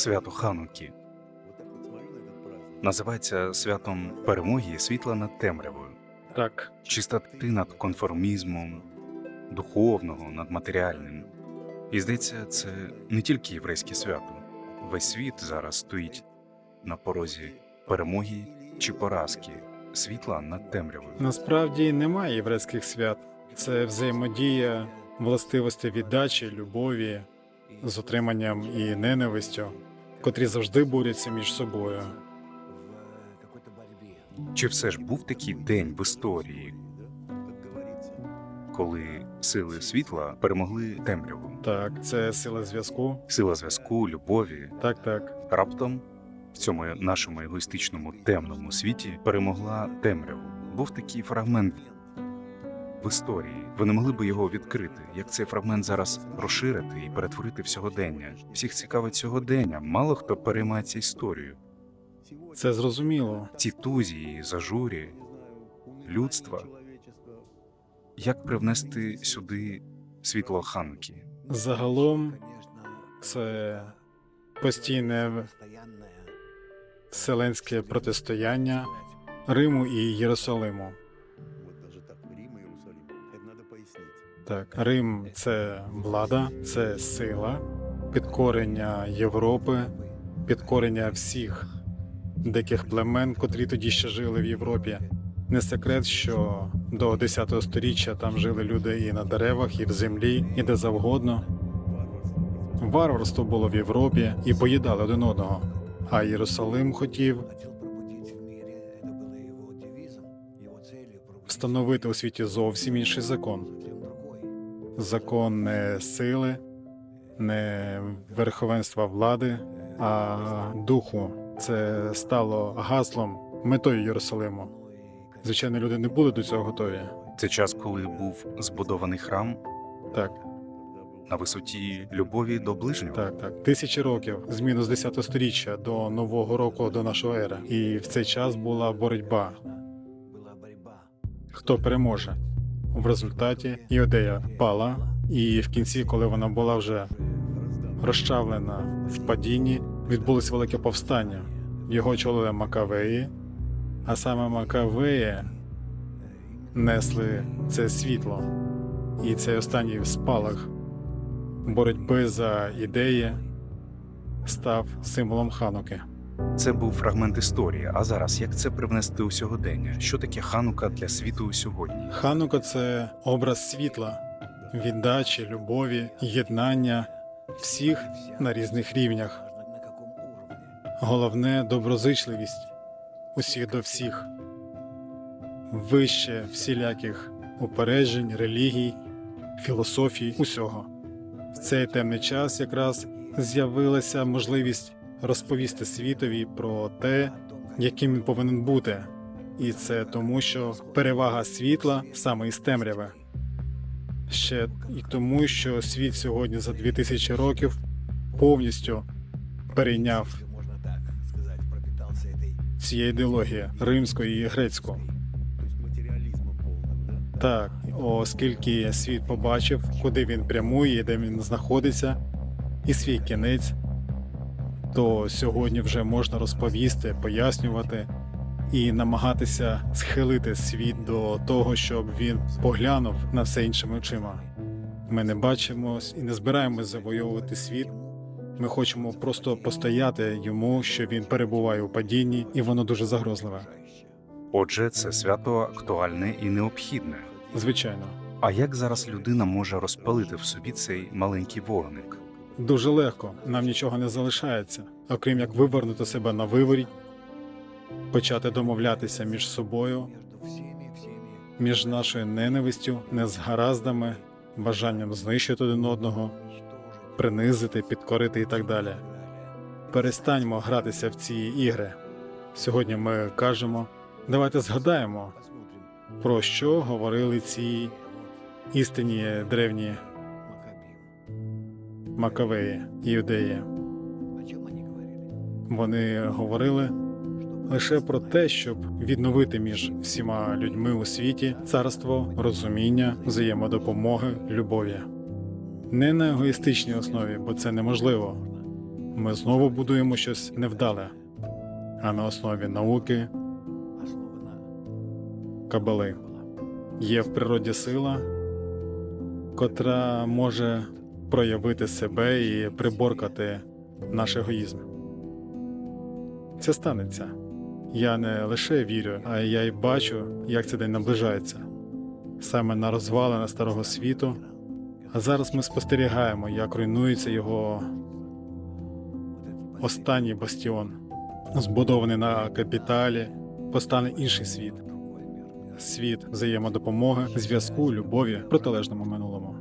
свято Хануки. Називається святом перемоги світла над темрявою, Так, чистоти над конформізмом, духовного над матеріальним. І здається, це не тільки єврейське свято. Весь світ зараз стоїть на порозі перемоги чи поразки світла над темрявою. насправді немає єврейських свят. Це взаємодія властивостей віддачі, любові з отриманням і ненавистю, котрі завжди борються між собою. Чи все ж був такий день в історії, коли сили світла перемогли темряву? Так, це сила зв'язку. Сила зв'язку, любові, Так, так. Раптом в цьому нашому егоїстичному темному світі перемогла темряву. Був такий фрагмент в історії. Ви не могли би його відкрити, як цей фрагмент зараз розширити і перетворити в сьогодення. Всіх цікавить сьогодення. Мало хто переймається історією. Це зрозуміло. Ці тузії, зажурі, людства. Як привнести сюди світло Хануки? Загалом це постійне вселенське протистояння Риму і Єрусалиму. Так, Рим це влада, це сила, підкорення Європи, підкорення всіх диких племен, котрі тоді ще жили в Європі. Не секрет, що до 10 століття там жили люди і на деревах, і в землі, і де завгодно. Варварство було в Європі і поїдали один одного. А Єрусалим хотів встановити у світі зовсім інший закон. Закон не сили, не верховенства влади, а духу. Це стало гаслом, метою Єрусалиму. Звичайно, люди не були до цього готові. Це час, коли був збудований храм Так, на висоті любові до ближнього. так, так. Тисячі років зміну з 10 століття до нового року до нашої ери. І в цей час була боротьба. Хто переможе? В результаті Іодея пала, і в кінці, коли вона була вже розчавлена в падінні, відбулось велике повстання. Його очолили Макавеї, а саме Макавеї несли це світло. І цей останній спалах боротьби за ідеї став символом Хануки. Це був фрагмент історії. А зараз як це привнести у сьогодення? Що таке ханука для світу сьогодні? Ханука це образ світла, віддачі, любові, єднання всіх на різних рівнях. Головне доброзичливість усіх до всіх, вище всіляких упереджень, релігій, філософій, усього. В цей темний час якраз з'явилася можливість розповісти світові про те, яким він повинен бути. І це тому, що перевага світла саме із темряви. Ще і тому, що світ сьогодні за 2000 років повністю перейняв цієї ідеології римської і грецької. Так, оскільки світ побачив, куди він прямує, де він знаходиться, і свій кінець, то сьогодні вже можна розповісти, пояснювати і намагатися схилити світ до того, щоб він поглянув на все іншими очима. Ми не бачимо і не збираємось завойовувати світ. Ми хочемо просто постояти йому, що він перебуває у падінні, і воно дуже загрозливе. Отже, це свято актуальне і необхідне. Звичайно. А як зараз людина може розпалити в собі цей маленький вогник? Дуже легко, нам нічого не залишається, окрім як вивернути себе на виворіть, почати домовлятися між собою, між нашою ненавистю, незгараздами, бажанням знищити один одного, принизити, підкорити і так далі. Перестаньмо гратися в ці ігри. Сьогодні ми кажемо, давайте згадаємо, про що говорили ці істинні древні Макавеї, говорили? Вони говорили лише про те, щоб відновити між всіма людьми у світі царство, розуміння, взаємодопомоги, любові. Не на егоїстичній основі, бо це неможливо, ми знову будуємо щось невдале, а на основі науки, кабали. Є в природі сила, котра може проявити себе і приборкати наш егоїзм. Це станеться. Я не лише вірю, а я й бачу, як цей день наближається. Саме на розвалини старого світу. А зараз ми спостерігаємо, як руйнується його останній бастіон. Збудований на капіталі, постане інший світ. Світ взаємодопомоги, зв'язку, любові, протилежному минулому.